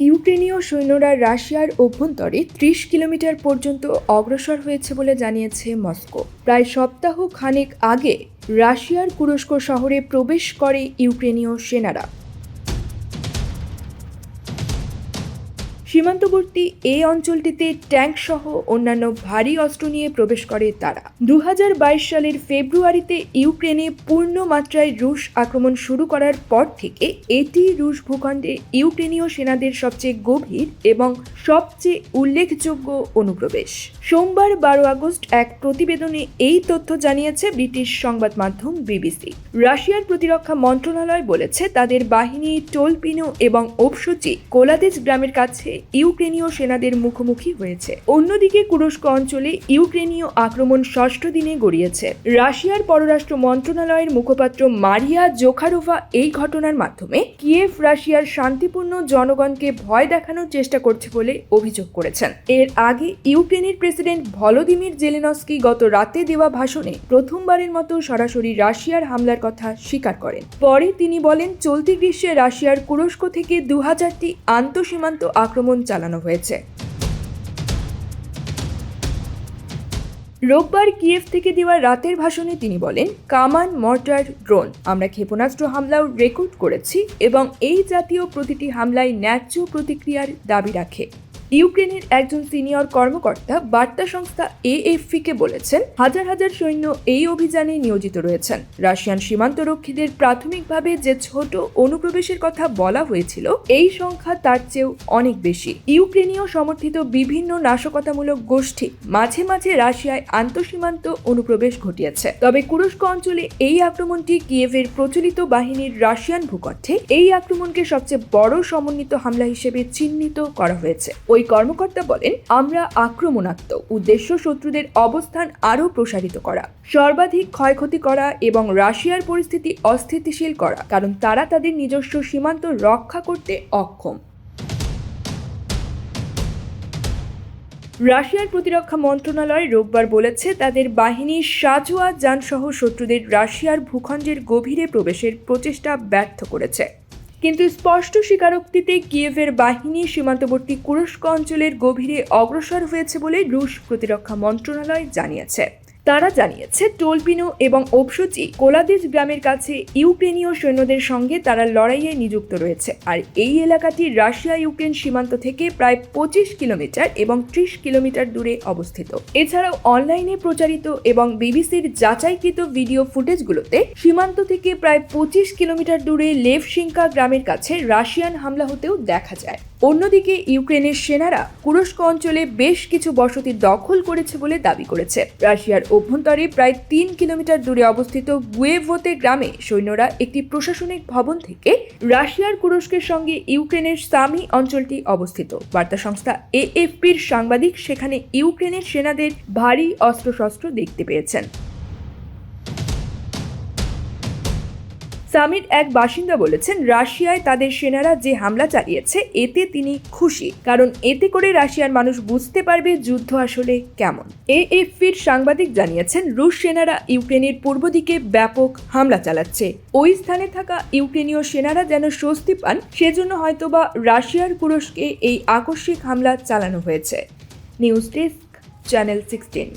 ইউক্রেনীয় সৈন্যরা রাশিয়ার অভ্যন্তরে ত্রিশ কিলোমিটার পর্যন্ত অগ্রসর হয়েছে বলে জানিয়েছে মস্কো। প্রায় সপ্তাহ খানেক আগে রাশিয়ার কুরস্ক শহরে প্রবেশ করে ইউক্রেনীয় সেনারা। সীমান্তবর্তী এই অঞ্চলটিতে ট্যাঙ্ক সহ অন্যান্য ভারী অস্ত্র নিয়ে প্রবেশ করে তারা। দু হাজার বাইশ সালের ফেব্রুয়ারিতে ইউক্রেনে পূর্ণ মাত্রায় রুশ আক্রমণ শুরু করার পর থেকে এটি রুশ ভূখণ্ডে ইউক্রেনীয় সেনাদের সবচেয়ে গভীর এবং সবচেয়ে উল্লেখযোগ্য অনুপ্রবেশ। সোমবার বারো আগস্ট এক প্রতিবেদনে এই তথ্য জানিয়েছে ব্রিটিশ সংবাদ মাধ্যম বিবিসি। রাশিয়ার প্রতিরক্ষা মন্ত্রণালয় বলেছে, তাদের বাহিনী, টোলপিনো এবং ওপসচি কোলাদেজ গ্রামের কাছে ইউক্রেনীয় সেনাদের মুখোমুখি হয়েছে। অন্যদিকে কুরস্ক অঞ্চলে ইউক্রেনীয় আক্রমণ ষষ্ঠ দিনে গড়িয়েছে। রাশিয়ার পররাষ্ট্র মন্ত্রণালয়ের মুখপাত্র মারিয়া জোখারোভা এই ঘটনার মাধ্যমে কিয়েভ রাশিয়ার শান্তিপূর্ণ জনগণকে ভয় দেখানোর চেষ্টা করছে বলে অভিযোগ করেছেন। এর আগে ইউক্রেনের প্রেসিডেন্ট ভলোদিমির জেলেনস্কি গত রাতে দেওয়া ভাষণে প্রথমবারের মতো সরাসরি রাশিয়ার হামলার কথা স্বীকার করেন। পরে তিনি বলেন, চলতি গ্রীষ্মে রাশিয়ার কুরস্ক থেকে দু হাজারটি আন্তঃসীমান্ত আক্রমণ চালানো হয়েছে। রোববার কিয়েভ থেকে দেওয়া রাতের ভাষণে তিনি বলেন, কামান মর্টার ড্রোন, আমরা ক্ষেপণাস্ত্র হামলাও রেকর্ড করেছি এবং এই জাতীয় প্রতিটি হামলায় ন্যায্য প্রতিক্রিয়ার দাবি রাখে। ইউক্রেনের একজন সিনিয়র কর্মকর্তা বার্তা সংস্থা এএফপিকে বলেছেন, হাজার হাজার সৈন্য এই অভিযানে নিয়োজিত রয়েছেন। রাশিয়ান সীমান্তরক্ষীদের প্রাথমিকভাবে যে ছোট অনুপ্রবেশের কথা বলা হয়েছিল, এই সংখ্যা তার চেয়েও অনেক বেশি। ইউক্রেনীয় সমর্থিত বিভিন্ন নাশকতামূলক গোষ্ঠী মাঝে মাঝে রাশিয়ায় আন্তঃসীমান্ত অনুপ্রবেশ ঘটিয়েছে। তবে কুরস্ক অঞ্চলে এই আক্রমণটি কিয়েভের প্রচলিত বাহিনীর রাশিয়ান ভূকণ্ঠে এই আক্রমণকে সবচেয়ে বড় সমন্বিত হামলা হিসেবে চিহ্নিত করা হয়েছে। ওই কর্মকর্তা বলেন, আমরা আক্রমণাত্মক উদ্দেশ্য শত্রুদের অবস্থান আরও প্রসারিত করা, সর্বাধিক ক্ষয়ক্ষতি করা এবং রাশিয়ার পরিস্থিতি অস্থিতিশীল করা, কারণ তারা তাদের নিজস্ব সীমান্ত রক্ষা করতে অক্ষম। রাশিয়ার প্রতিরক্ষা মন্ত্রণালয় রোববার বলেছে, তাদের বাহিনী সাজোয়া যানসহ শত্রুদের রাশিয়ার ভূখণ্ডের গভীরে প্রবেশের প্রচেষ্টা ব্যর্থ করেছে। কিন্তু স্পষ্ট স্বীকারোক্তিতে কিয়েভের বাহিনী সীমান্তবর্তী কুরস্ক অঞ্চলের গভীরে অগ্রসর হয়েছে বলে রুশ প্রতিরক্ষা মন্ত্রণালয় জানিয়েছে। তারা জানিয়েছে, টোলপিনো এবং ওপসচি কোলাদিজ গ্রামের কাছে ইউক্রেনীয় সৈন্যদের সঙ্গে তারা লড়াইয়ে নিযুক্ত রয়েছে। আর এই এলাকাটি রাশিয়া ইউক্রেন সীমান্ত থেকে প্রায় পঁচিশ কিলোমিটার এবং ত্রিশ কিলোমিটার দূরে অবস্থিত। এছাড়াও অনলাইনে প্রচারিত এবং বিবিসির যাচাইকৃত ভিডিও ফুটেজগুলোতে সীমান্ত থেকে প্রায় পঁচিশ কিলোমিটার দূরে লেভশিঙ্কা গ্রামের কাছে রাশিয়ান হামলা হতেও দেখা যায়। অন্যদিকে ইউক্রেনের সেনারা কুরস্ক অঞ্চলে বেশ কিছু বসতি দখল করেছে বলে দাবি করেছে। রাশিয়ার অভ্যন্তরে প্রায় তিন কিলোমিটার দূরে অবস্থিত গুয়েভোতে গ্রামে সৈন্যরা একটি প্রশাসনিক ভবন থেকে রাশিয়ার কুরস্কের সঙ্গে ইউক্রেনের সামি অঞ্চলটি অবস্থিত। বার্তা সংস্থা এএফপির সাংবাদিক সেখানে ইউক্রেনের সেনাদের ভারী অস্ত্রশস্ত্র দেখতে পেয়েছেন। সামির এক বাসিন্দা বলেছেন, রাশিয়ায় তাদের সেনারা যে হামলা চালিয়েছে, এতে তিনি খুশি। কারণ এতে করে রাশিয়ার মানুষ বুঝতে পারবে যুদ্ধ আসলে কেমন। এএফপির সাংবাদিক জানিয়েছেন, রুশ সেনারা ইউক্রেনের পূর্ব দিকে ব্যাপক হামলা চালাচ্ছে। ওই স্থানে থাকা ইউক্রেনীয় সেনারা যেন স্বস্তি পান, সেজন্য হয়তোবা রাশিয়ার কুরস্কে এই আকস্মিক হামলা চালানো হয়েছে। News desk, channel sixteen.